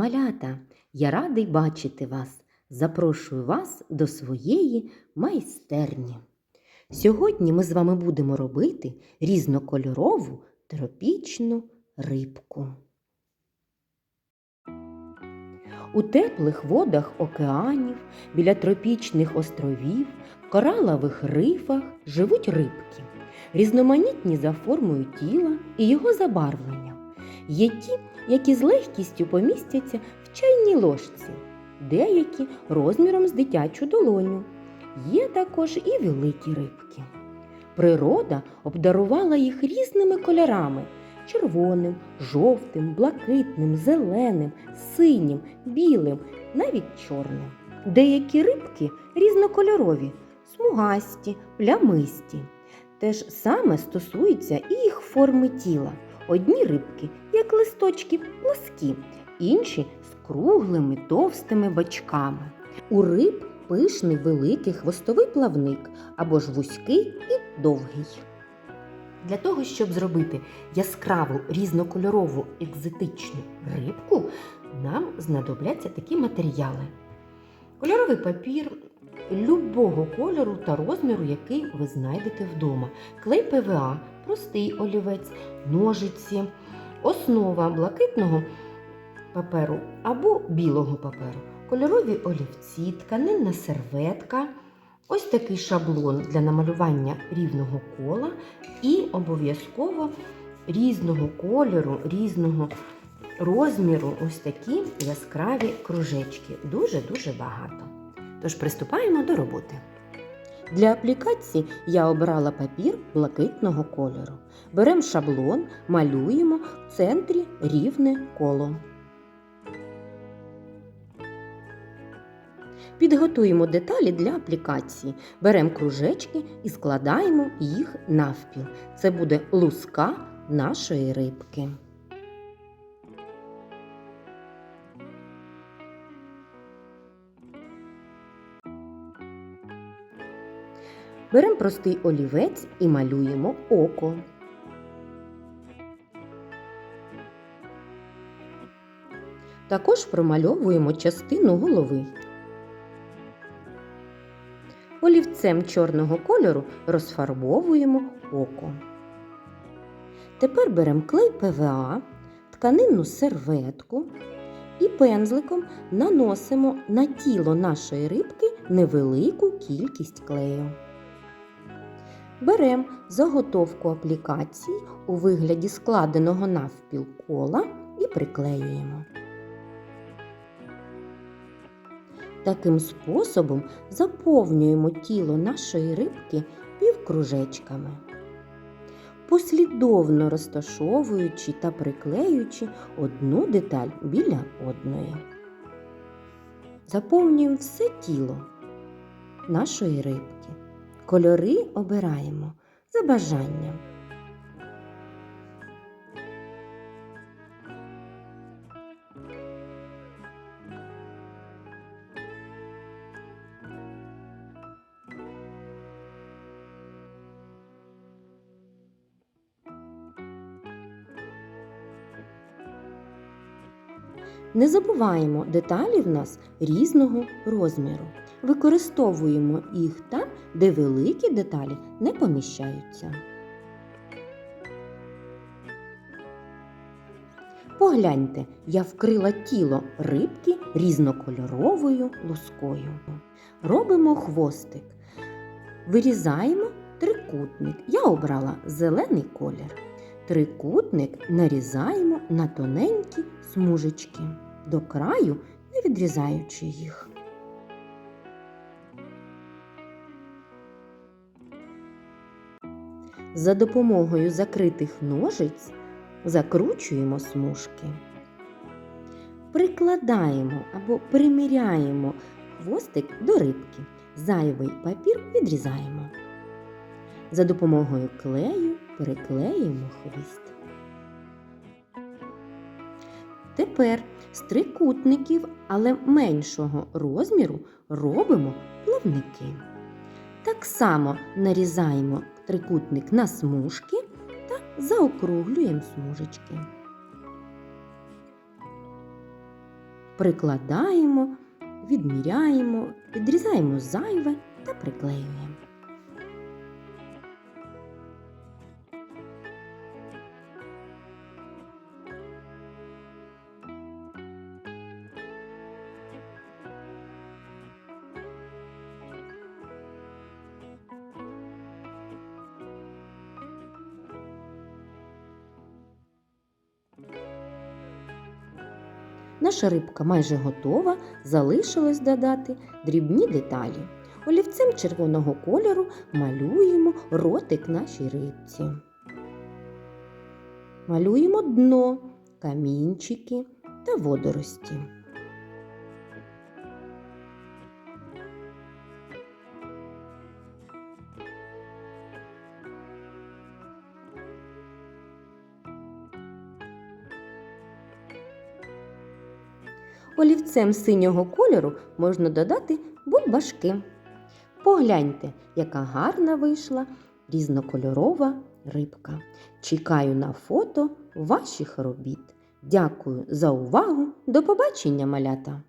малята! Я радий бачити вас. Запрошую вас до своєї майстерні. Сьогодні ми з вами будемо робити різнокольорову тропічну рибку. У теплих водах океанів, біля тропічних островів, коралових рифах живуть рибки, різноманітні за формою тіла і його забарвленням. Є ті, які з легкістю помістяться в чайній ложці, деякі розміром з дитячу долоню. Є також і великі рибки. Природа обдарувала їх різними кольорами червоним, жовтим, блакитним, зеленим, синім, білим, навіть чорним. Деякі рибки різнокольорові, смугасті, плямисті. Те ж саме стосується і їх форми тіла. Одні рибки, як листочки, плоскі, інші з круглими товстими бочками. У риб пишний великий хвостовий плавник або ж вузький і довгий. Для того, щоб зробити яскраву різнокольорову екзотичну рибку, нам знадобляться такі матеріали: кольоровий папір любого кольору та розміру, який ви знайдете вдома, клей ПВА, простий олівець, ножиці, основа блакитного паперу або білого паперу, кольорові олівці, тканинна серветка. Ось такий шаблон для намалювання рівного кола і обов'язково різного кольору, різного розміру ось такі яскраві кружечки. Дуже-дуже багато. Тож приступаємо до роботи. Для аплікації я обрала папір блакитного кольору. Беремо шаблон, малюємо в центрі рівне коло. Підготуємо деталі для аплікації. Беремо кружечки і складаємо їх навпіл. Це буде луска нашої рибки. Беремо простий олівець і малюємо око. Також промальовуємо частину голови. Олівцем чорного кольору розфарбовуємо око. Тепер беремо клей ПВА, тканинну серветку і пензликом наносимо на тіло нашої рибки невелику кількість клею. Беремо заготовку аплікації у вигляді складеного навпіл кола і приклеюємо. Таким способом заповнюємо тіло нашої рибки півкружечками, послідовно розташовуючи та приклеюючи одну деталь біля одної. Заповнюємо все тіло нашої рибки. Кольори обираємо за бажанням. Не забуваємо, деталі в нас різного розміру. Використовуємо їх там, де великі деталі не поміщаються. Погляньте, я вкрила тіло рибки різнокольоровою лускою. Робимо хвостик. Вирізаємо трикутник. Я обрала зелений колір. Трикутник нарізаємо на тоненькі смужечки, до краю не відрізаючи їх. За допомогою закритих ножиць закручуємо смужки. Прикладаємо або приміряємо хвостик до рибки. Зайвий папір відрізаємо. За допомогою клею переклеюємо хвіст. Тепер з трикутників, але меншого розміру робимо плавники. Так само нарізаємо трикутник на смужки та заокруглюємо смужечки. прикладаємо, відміряємо, відрізаємо зайве та приклеюємо. Наша рибка майже готова, залишилось додати дрібні деталі. Олівцем червоного кольору малюємо ротик нашій рибці. Малюємо дно, камінчики та водорості. Олівцем синього кольору можна додати бульбашки. Погляньте, яка гарна вийшла різнокольорова рибка. Чекаю на фото ваших робіт. Дякую за увагу. До побачення, малята!